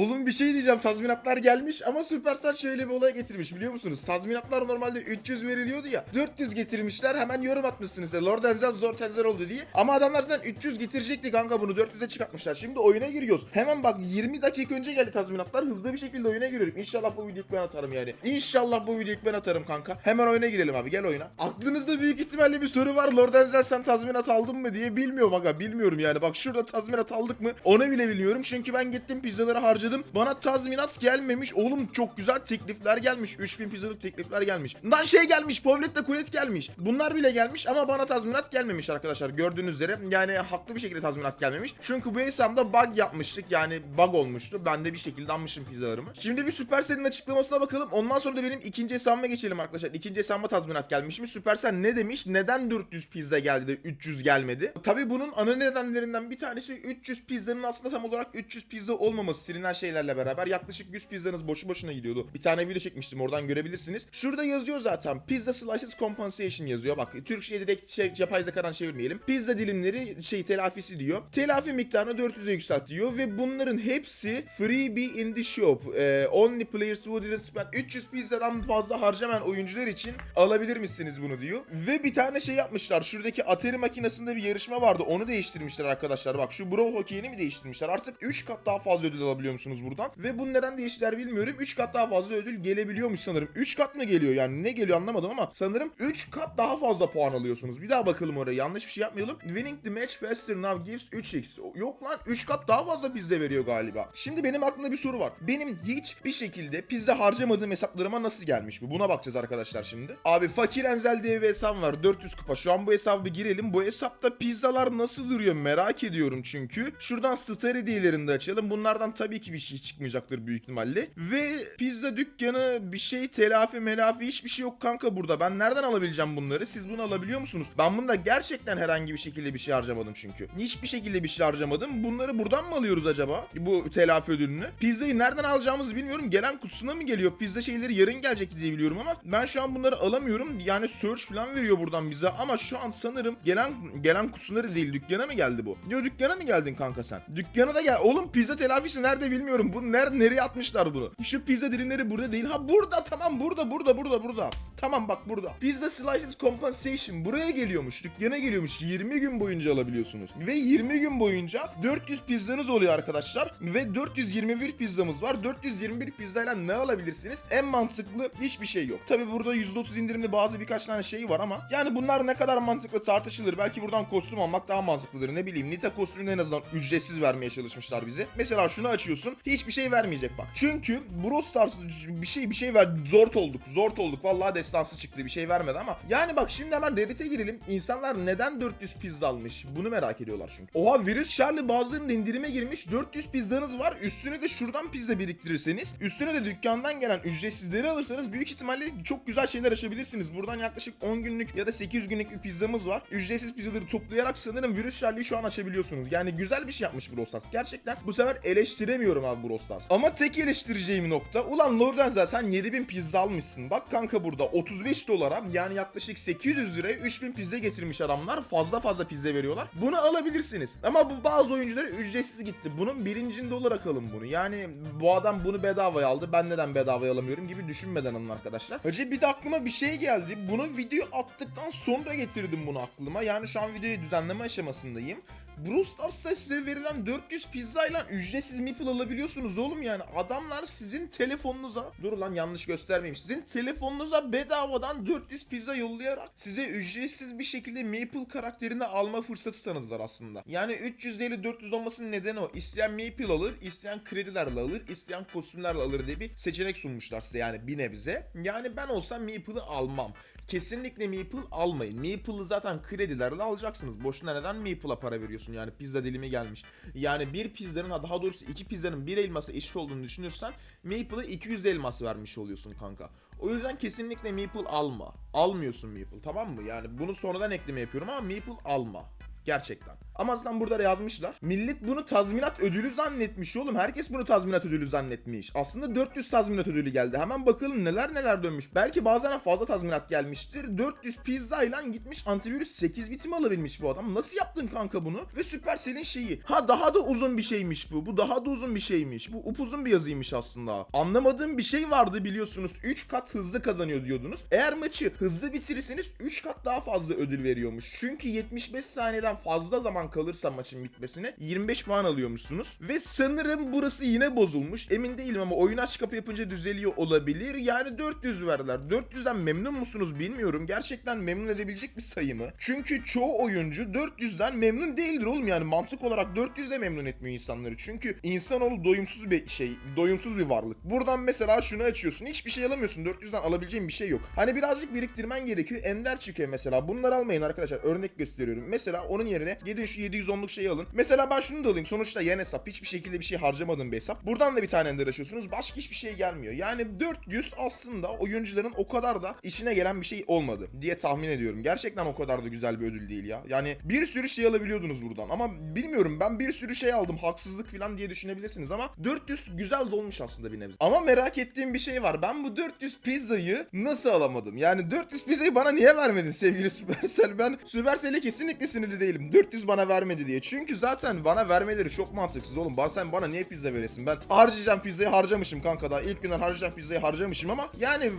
Oğlum bir şey diyeceğim. Tazminatlar gelmiş ama Supercell şöyle bir olay getirmiş biliyor musunuz? Tazminatlar normalde 300 veriliyordu ya. 400 getirmişler. Hemen yorum atmışsınız. Lord Enzel zor tenzer oldu diye. Ama adamlar zaten 300 getirecekti kanka bunu 400'e çıkartmışlar. Şimdi oyuna giriyoruz. Hemen bak 20 dakika önce geldi tazminatlar. Hızlı bir şekilde oyuna giriyorum. İnşallah bu videoyu ben atarım yani. İnşallah bu videoyu ben atarım kanka. Hemen oyuna girelim abi. Gel oyuna. Aklınızda büyük ihtimalle bir soru var. Lord Enzel sen tazminat aldın mı diye bilmiyorum aga. Bilmiyorum yani. Bak şurada tazminat aldık mı? Onu bile bilmiyorum. Çünkü ben gittim pizzaları harcadım. Bana tazminat gelmemiş. Oğlum çok güzel teklifler gelmiş. 3000 pizzalık teklifler gelmiş. Lan şey gelmiş. Povlette kulet gelmiş. Bunlar bile gelmiş ama bana tazminat gelmemiş arkadaşlar. Gördüğünüz üzere. Yani haklı bir şekilde tazminat gelmemiş. Çünkü bu hesabda bug yapmıştık. Yani bug olmuştu. Ben de bir şekilde almışım pizzalarımı. Şimdi bir Supercell'in açıklamasına bakalım. Ondan sonra da benim ikinci hesabıma geçelim arkadaşlar. İkinci hesabıma tazminat gelmiş mi? Supercell ne demiş? Neden 400 pizza geldi de 300 gelmedi? Tabii bunun ana nedenlerinden bir tanesi 300 pizzanın aslında tam olarak 300 pizza olmaması silinen şeylerle beraber yaklaşık 100 pizzanız boşu boşuna gidiyordu. Bir tane video çekmiştim oradan görebilirsiniz. Şurada yazıyor zaten pizza slices compensation yazıyor. Bak Türkçe'ye direkt şey, yapay zekadan çevirmeyelim. Pizza dilimleri şey telafisi diyor. Telafi miktarını 400'e yükselt diyor ve bunların hepsi freebie in the shop. Ee, only players who didn't spend 300 pizzadan fazla harcamayan oyuncular için alabilir misiniz bunu diyor. Ve bir tane şey yapmışlar. Şuradaki Atari makinesinde bir yarışma vardı. Onu değiştirmişler arkadaşlar. Bak şu Brawl Hockey'ini mi değiştirmişler? Artık 3 kat daha fazla ödül alabiliyor musunuz buradan? Ve bunu neden değiştiler bilmiyorum. 3 kat daha fazla ödül gelebiliyormuş sanırım. 3 kat mı geliyor yani? Ne geliyor anlamadım ama sanırım 3 kat daha fazla puan alıyorsunuz. Bir daha bakalım oraya. Yanlış bir şey yapmayalım. Winning the match faster now gives 3x. Yok lan 3 kat daha fazla pizza veriyor galiba. Şimdi benim aklımda bir soru var. Benim hiç bir şekilde pizza harcamadığım hesaplarıma nasıl gelmiş bu? Buna bakacağız arkadaşlar şimdi. Abi Fakir Enzel diye bir hesabım var. 400 kupa. Şu an bu hesabı girelim. Bu hesapta pizzalar nasıl duruyor merak ediyorum çünkü. Şuradan Star hediyelerini de açalım. Bunlardan tabii ki bir şey çıkmayacaktır büyük ihtimalle. Ve pizza dükkanı bir şey telafi melafi hiçbir şey yok kanka burada. Ben nereden alabileceğim bunları? Siz bunu alabiliyor musunuz? Ben bunda gerçekten herhangi bir şekilde bir şey harcamadım çünkü. Hiçbir şekilde bir şey harcamadım. Bunları buradan mı alıyoruz acaba? Bu telafi ödülünü. Pizzayı nereden alacağımızı bilmiyorum. Gelen kutusuna mı geliyor? Pizza şeyleri yarın gelecek diye biliyorum ama ben şu an bunları alamıyorum. Yani search falan veriyor buradan bize ama şu an sanırım gelen gelen kutuları değil dükkana mı geldi bu? Diyor dükkana mı geldin kanka sen? Dükkana da gel. Oğlum pizza telafisi nerede bilmiyorum. Bu nerede nereye atmışlar bunu? Şu pizza dilimleri burada değil. Ha burada tamam burada burada burada burada. Tamam bak burada. Pizza slices compensation buraya geliyormuş. Dükkana geliyormuş. 20 gün boyunca alabiliyorsunuz. Ve 20 gün boyunca 400 pizzanız oluyor arkadaşlar. Ve 421 pizzamız var. 421 pizzayla ne alabilirsiniz? En mantıklı hiçbir şey yok. Tabi burada %30 indirimli bazı birkaç tane şey var ama yani bunlar ne kadar mantıklı tartışılır. Belki buradan kostüm almak daha mantıklıdır. Ne bileyim Nita kostümünü en azından ücretsiz vermeye çalışmışlar bize. Mesela şunu açıyorsun. Hiçbir şey vermeyecek bak. Çünkü Brawl Stars bir şey bir şey ver. Zort olduk. Zort olduk. Vallahi destansı çıktı. Bir şey vermedi ama. Yani bak şimdi hemen Reddit'e girelim. İnsanlar neden 400 pizza almış? Bunu merak ediyorlar çünkü. Oha virüs Charlie bazılarının indirime girmiş. 400 pizzanız var. Üstüne de şuradan pizza biriktirirseniz, üstüne de dükkandan gelen ücretsizleri alırsanız büyük ihtimalle çok güzel şeyler açabilirsiniz. Buradan yaklaşık 10 günlük ya da 8 günlük bir pizzamız var. Ücretsiz pizzaları toplayarak sanırım virüs Charlie'yi şu an açabiliyorsunuz. Yani güzel bir şey yapmış Brawl Stars. Gerçekten bu sefer eleştiremiyorum abi Brawl Stars. Ama tek eleştireceğim nokta ulan Lordenzel sen 7000 pizza almışsın. Bak kanka burada 35 dolara yani yaklaşık 800 liraya 3000 pizza getirmiş adamlar. Fazla fazla pizza veriyorlar. Bunu alabilirsiniz. Ama bu bazı oyunculara ücretsiz gitti. Bunun bilincinde olarak alın bunu. Yani bu adam bunu bedavaya aldı. Ben neden bedavaya alamıyorum gibi düşünmeden alın arkadaşlar. Hacı bir de aklıma bir şey geldi. Bunu video attıktan sonra getirdim bunu aklıma. Yani şu an videoyu düzenleme aşamasındayım. Brawl Stars'ta size verilen 400 pizzayla ücretsiz meeple alabiliyorsunuz oğlum yani. Adamlar sizin telefonunuza, dur lan yanlış göstermeyeyim. Sizin telefonunuza bedavadan 400 pizza yollayarak size ücretsiz bir şekilde Maple karakterini alma fırsatı tanıdılar aslında. Yani 300 değil 400 olmasının nedeni o. İsteyen Maple alır, isteyen kredilerle alır, isteyen kostümlerle alır diye bir seçenek sunmuşlar size yani bir nebze. Yani ben olsam Maple'ı almam. Kesinlikle Maple almayın. Maple'ı zaten kredilerle alacaksınız. Boşuna neden Maple'a para veriyorsun? Yani pizza dilimi gelmiş. Yani bir pizzanın daha doğrusu iki pizzanın bir elması eşit olduğunu düşünürsen Maple'a 200 elmas vermiş oluyorsun kanka. O yüzden kesinlikle Maple alma. Almıyorsun Maple tamam mı? Yani bunu sonradan ekleme yapıyorum ama Maple alma. Gerçekten. Ama zaten burada da yazmışlar. Millet bunu tazminat ödülü zannetmiş oğlum. Herkes bunu tazminat ödülü zannetmiş. Aslında 400 tazminat ödülü geldi. Hemen bakalım neler neler dönmüş. Belki bazen fazla tazminat gelmiştir. 400 pizza ile gitmiş antivirüs 8 bitim alabilmiş bu adam. Nasıl yaptın kanka bunu? Ve Supercell'in şeyi. Ha daha da uzun bir şeymiş bu. Bu daha da uzun bir şeymiş. Bu upuzun bir yazıymış aslında. Anlamadığım bir şey vardı biliyorsunuz. 3 kat hızlı kazanıyor diyordunuz. Eğer maçı hızlı bitirirseniz 3 kat daha fazla ödül veriyormuş. Çünkü 75 saniyeden fazla zaman kalırsa maçın bitmesine 25 puan alıyormuşsunuz. Ve sanırım burası yine bozulmuş. Emin değilim ama oyun aç kapı yapınca düzeliyor olabilir. Yani 400 verdiler. 400'den memnun musunuz bilmiyorum. Gerçekten memnun edebilecek bir sayı mı? Çünkü çoğu oyuncu 400'den memnun değildir oğlum yani mantık olarak 400 de memnun etmiyor insanları. Çünkü insanoğlu doyumsuz bir şey, doyumsuz bir varlık. Buradan mesela şunu açıyorsun. Hiçbir şey alamıyorsun. 400'den alabileceğin bir şey yok. Hani birazcık biriktirmen gerekiyor. Ender çıkıyor mesela. Bunları almayın arkadaşlar. Örnek gösteriyorum. Mesela onun yerine gidin şu 710'luk şeyi alın. Mesela ben şunu da alayım. Sonuçta yan hesap. Hiçbir şekilde bir şey harcamadığım bir hesap. Buradan da bir tane ender açıyorsunuz. Başka hiçbir şey gelmiyor. Yani 400 aslında oyuncuların o kadar da işine gelen bir şey olmadı diye tahmin ediyorum. Gerçekten o kadar da güzel bir ödül değil ya. Yani bir sürü şey alabiliyordunuz buradan ama bilmiyorum ben bir sürü şey aldım haksızlık falan diye düşünebilirsiniz ama 400 güzel dolmuş aslında bir nebze. Ama merak ettiğim bir şey var. Ben bu 400 pizzayı nasıl alamadım? Yani 400 pizzayı bana niye vermedin sevgili Supercell? Ben Supercell'e kesinlikle sinirli değilim. 400 bana vermedi diye. Çünkü zaten bana vermeleri çok mantıksız oğlum. Sen bana niye pizza veresin? Ben harcayacağım pizzayı harcamışım kanka daha. ilk günden harcayacağım pizzayı harcamışım ama yani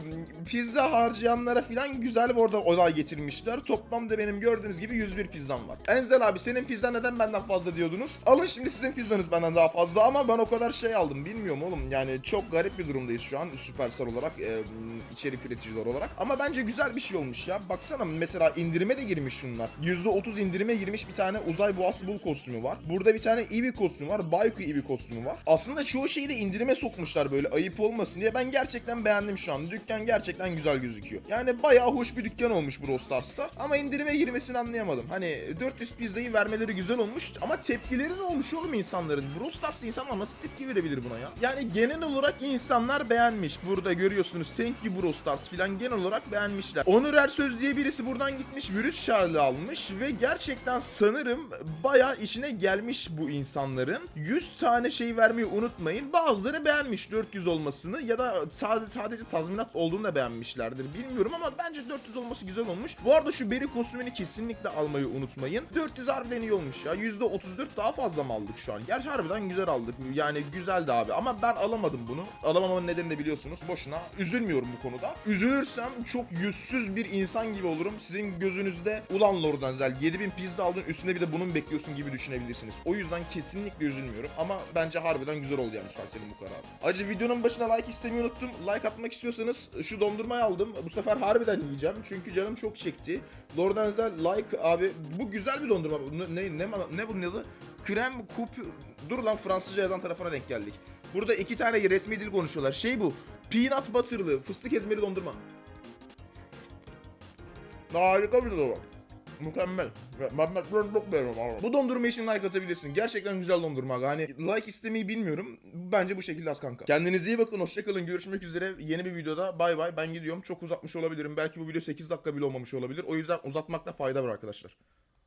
pizza harcayanlara falan güzel bir orada olay getirmişler. Toplamda benim gördüğünüz gibi 101 pizzam var. Enzel abi senin pizza neden benden fazla diyordunuz? Alın şimdi sizin pizzanız benden daha fazla ama ben o kadar şey aldım. Bilmiyorum oğlum yani çok garip bir durumdayız şu an Superstar olarak, e, içerik üreticiler olarak. Ama bence güzel bir şey olmuş ya. Baksana mesela indirime de girmiş şunlar. %30 indirime girmiş bir tane uzay boğası bul kostümü var. Burada bir tane Eevee kostümü var. Bayku Eevee kostümü var. Aslında çoğu şeyi de indirime sokmuşlar böyle ayıp olmasın diye. Ben gerçekten beğendim şu an. Dükkan gerçekten güzel gözüküyor. Yani bayağı hoş bir dükkan olmuş Brawl Stars'ta. Ama indirime girmesini anlayamadım. Hani 400 pizzayı vermeleri güzel olmuş ama tepkileri ne olmuş oğlum insanların? Brawl Stars'ta insanlar nasıl tepki verebilir buna ya? Yani genel olarak insanlar beğenmiş. Burada görüyorsunuz Thank you Stars filan genel olarak beğenmişler. Onur Ersöz diye birisi buradan gitmiş virüs şarlı almış ve gerçekten sanırım bayağı işine gelmiş bu insanların. 100 tane şey vermeyi unutmayın. Bazıları beğenmiş 400 olmasını ya da sadece, sadece tazminat olduğunu da beğenmişlerdir. Bilmiyorum ama bence 400 olması güzel olmuş. Bu arada şu beri kostümünü kesinlikle almayı unutmayın. 400 harbiden iyi olmuş ya. %34 daha fazla mı aldık şu an? Gerçi harbiden güzel aldık. Yani güzeldi abi ama ben alamadım bunu. Alamamamın nedeni de biliyorsunuz. Boşuna üzülmüyorum bu konuda. Üzülürsem çok yüzsüz bir insan gibi olurum. Sizin gözünüzde ulan Lord Denzel 7000 pizza aldın üstüne bir de bunun bekliyorsun gibi düşünebilirsiniz. O yüzden kesinlikle üzülmüyorum ama bence harbiden güzel oldu yani Supercell'in bu kararı. Acı videonun başına like istemeyi unuttum. Like atmak istiyorsanız şu dondurmayı aldım. Bu sefer harbiden yiyeceğim çünkü canım çok çekti. Lord Denzel like abi bu güzel bir dondurma. Ne ne ne, ne bunun adı? Krem kup dur lan Fransızca yazan tarafına denk geldik. Burada iki tane resmi dil konuşuyorlar. Şey bu. Peanut butterlı fıstık ezmeli dondurma. Harika bir dondurma. Mükemmel. Ben, ben, çok beğeniyorum abi. Bu dondurma için like atabilirsin. Gerçekten güzel dondurma. Yani like istemeyi bilmiyorum. Bence bu şekilde az kanka. Kendinize iyi bakın. Hoşçakalın. Görüşmek üzere. Yeni bir videoda. Bay bay. Ben gidiyorum. Çok uzatmış olabilirim. Belki bu video 8 dakika bile olmamış olabilir. O yüzden uzatmakta fayda var arkadaşlar.